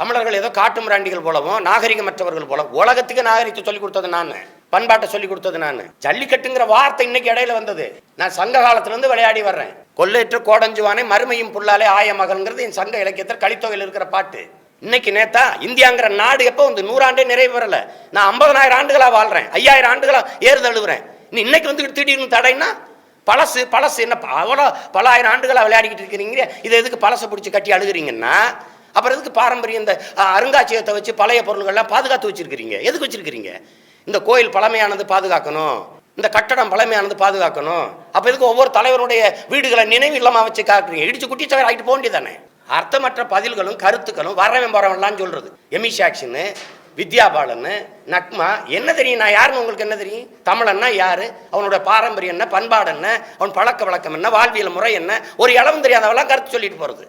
தமிழர்கள் ஏதோ காட்டு மிராண்டிகள் போலவும் நாகரிகமற்றவர்கள் போல உலகத்துக்கு நாகரிகத்தை சொல்லிக் கொடுத்தது நான். பண்பாட்டை சொல்லி கொடுத்தது நான். ஜல்லிக்கட்டுங்கிற வார்த்தை இன்னைக்கு இடையில வந்தது. நான் சங்க காலத்துலேருந்து விளையாடி வர்றேன். கொள்ளேற்று கோடஞ்சுவானே மறுமையும் புல்லாலே ஆய மகள்ங்கிறது என் சங்க இலக்கியத்தில் கலித்தொகையில் இருக்கிற பாட்டு. இன்னைக்கு நேத்தா இந்தியாங்கிற நாடு எப்போ வந்து நூறாண்டே நிறைவு பெறல. நான் ஐம்பதனாயிரம் ஆண்டுகளாக வாழ்றேன். ஐயாயிரம் ஆண்டுகளாக ஏறு தழுவுறேன். நீ இன்னைக்கு வந்து திடீர்னு தடைன்னா பழசு பழசு என்ன அவ்வளோ பல ஆயிரம் ஆண்டுகளாக விளையாடிக்கிட்டு இருக்கிறீங்க. இது எதுக்கு பழசை பிடிச்சி கட்டி அழுகுறீங்கன்னா அப்புறம் எதுக்கு பாரம்பரியம் இந்த அருங்காட்சியகத்தை வச்சு பழைய பொருள்கள்லாம் பாதுகாத்து வச்சிருக்கிறீங்க? எதுக்கு வச்சிருக்கிறீங்க? இந்த கோயில் பழமையானது பாதுகாக்கணும். இந்த கட்டடம் பழமையானது பாதுகாக்கணும். அப்போ எதுக்கு ஒவ்வொரு தலைவருடைய வீடுகளை நினைவு இல்லாமல் வச்சு காக்குறீங்க? இடிச்சு குட்டி தவிர ஆகிட்டு போக வேண்டியதானே அர்த்தமற்ற பதில்களும் கருத்துக்களும் வரவன் போறவன்லாம் சொல்றது எமிஷாக்ஷனு வித்யாபாலன் நக்மா என்ன தெரியும்? நான் யாருன்னு உங்களுக்கு என்ன தெரியும்? தமிழன்னா யாரு? அவனோட பாரம்பரியம் என்ன? பண்பாடு என்ன? அவன் பழக்க வழக்கம் என்ன? வாழ்வியல் முறை என்ன? ஒரு இளவும் தெரியாதவெல்லாம் கருத்து சொல்லிட்டு போகிறது